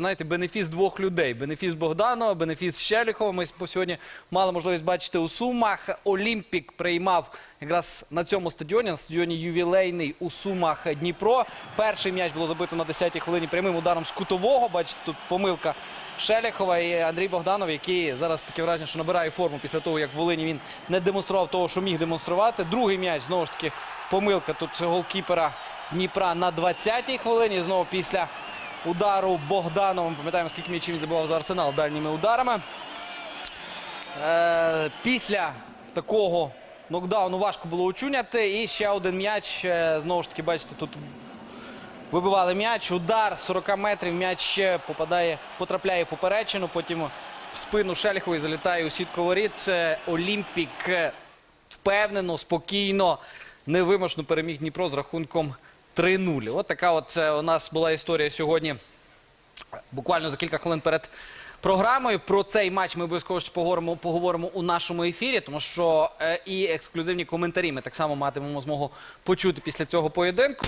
знаєте, бенефіс двох людей: бенефіс Богданова, бенефіс Щеліхова. Ми сьогодні мали можливість бачити у Сумах. Олімпік приймав якраз на цьому стадіоні, на стадіоні ювілейний у Сумах Дніпро. Перший м'яч було забито на 10-й хвилині прямим ударом з кутового. Бачите, тут помилка Шеліхова і Андрій Богданов, який зараз таке враження, що набирає форму після того, як в Волині він не демонстрував того, що міг демонструвати. Другий м'яч знову ж таки помилка тут голкіпера Дніпра на 20-й хвилині. Знову після удару Богдановим. Пам'ятаємо, скільки м'ячів він забивав за арсенал дальніми ударами. Е, після такого нокдауну важко було очуняти. І ще один м'яч. Е, Знову ж таки, бачите, тут вибивали м'яч. Удар 40 метрів. М'яч ще попадає, потрапляє в поперечину. Потім в спину Шеліхові залітає у сітку воріт. Це Олімпік е, впевнено, спокійно, невимушно переміг Дніпро з рахунком 3-0. От така от це у нас була історія сьогодні буквально за кілька хвилин перед програмою. Про цей матч ми обов'язково ще поговоримо, поговоримо у нашому ефірі, тому що е, і ексклюзивні коментарі ми так само матимемо змогу почути після цього поєдинку.